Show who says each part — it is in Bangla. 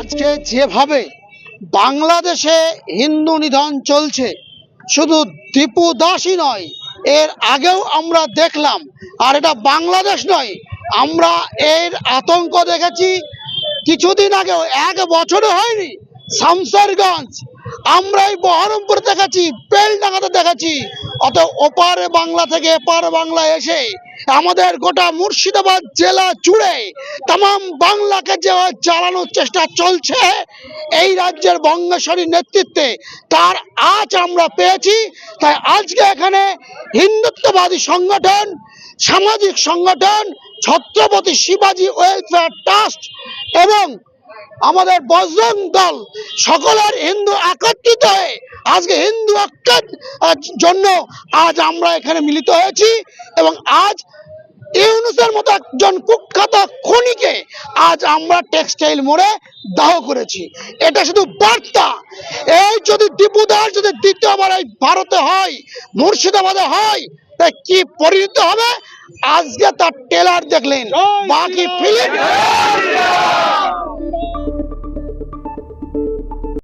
Speaker 1: আজকে যেভাবে বাংলাদেশে হিন্দু নিধন চলছে, শুধু দীপু দাসই নয়, এর আগেও আমরা দেখলাম, আর এটা বাংলাদেশ নয়, আমরা এর আতঙ্ক দেখেছি। কিছুদিন আগেও, এক বছরও হয়নি, শামসারগঞ্জ আমরা এই বহরমপুর দেখেছি বেলডাঙ্গাতে দেখাচ্ছি। অত ওপারে বাংলা থেকে এপার বাংলা এসে আমাদের গোটা মুর্শিদাবাদ জেলা জুড়ে তাম বাংলাকে যে জ্বালানোর চেষ্টা চলছে, এই রাজ্যের বঙ্গেশ্বরীর নেতৃত্বে, তার আজ আমরা পেয়েছি। তাই আজকে এখানে হিন্দুত্ববাদী সংগঠন, সামাজিক সংগঠন, ছত্রপতি শিবাজী ওয়েলফেয়ার ট্রাস্ট এবং আমাদের বজরং দল সকলের হিন্দু একত্রিত হয়ে আজকে হিন্দু ঐক্যের জন্য আজ আমরা এখানে মিলিত হয়েছি এবং আজ ইউনুসের মতো একজন কুখ্যাত খনিকে আজ আমরা টেক্সটাইল মোড়ে দাহ করেছি। এটা শুধু বার্তা। এই যদি দীপুদার যদি দ্বিতীয়বার এই ভারতে হয় মুর্শিদাবাদে হয় তা কি পরিণত হবে? আজকে তার টেলার দেখলেন। বাকি ফিল্ম